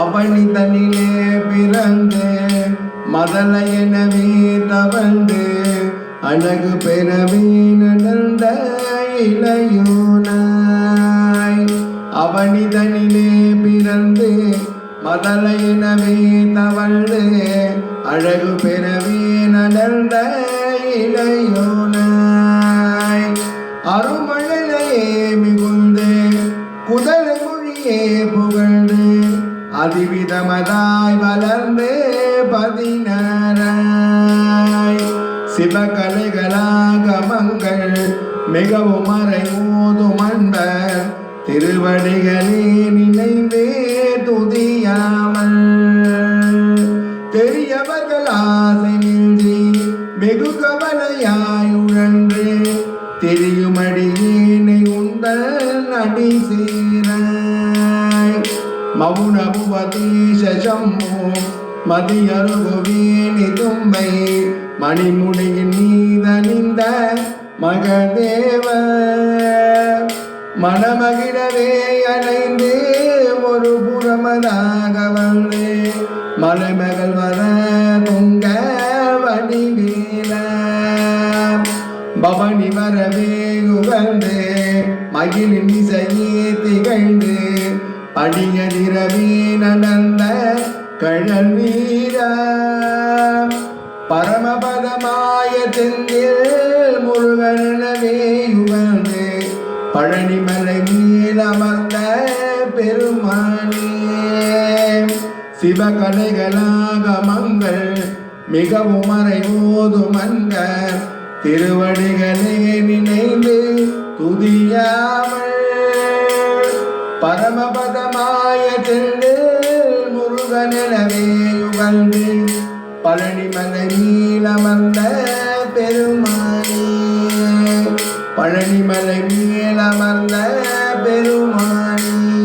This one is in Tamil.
அவனி தன்னிலே பிறந்து மதல எனவே தவழ்ந்து அழகு பெறவே நடந்த இளையோனாய். அவனிதனிலே பிறந்து மதல எனவே தவழ்ந்து அழகு பெறவே நடந்த இளையோனாய். அருமழலையே மிகுந்து குதல் மொழியே புகழ்ந்து அதிவிதமதாய் வளர்ந்து பதினாராய் சிவகலைகளாகமங்கள் மிகவும் மறைமோதும் அன்பர். திருவடிகளே நினைந்தே துதியாமல். பெரியவர்கள் ஆசை மிஞ்சி வெகு கவலையாயுழன்று தெரியுமடியேனை உந்தன் அடி சேர மௌனபுவதேச சம்மோ மதியருகுவேணி தும்பை மணிமுடியின் நீதனிந்த மகதேவ. மனமகிழவே அலைந்து ஒரு புறமதாக வந்து மலைமகள் வர துங்க வடிவேல. பவனி வரவே உகந்து மகிழின் இசையே திகழ்ந்து அடிய நிறவீனந்த கழல் வீர. பரமபதமாய தெந்தில் முருகனவே பழனிமலை மேல் அமர்ந்த பெருமானே. சிவகலைகளாக மங்கள் மிகவும் மறைவோதும் அங்க திருவடிகளே நினைந்து துதியாமல் பரமபதமாய தெண்டு முருகனவே யுகந்து பழனிமலை நீலமர்ந்த பெருமானே. பழனிமலை மேலமர்ந்த பெருமானே.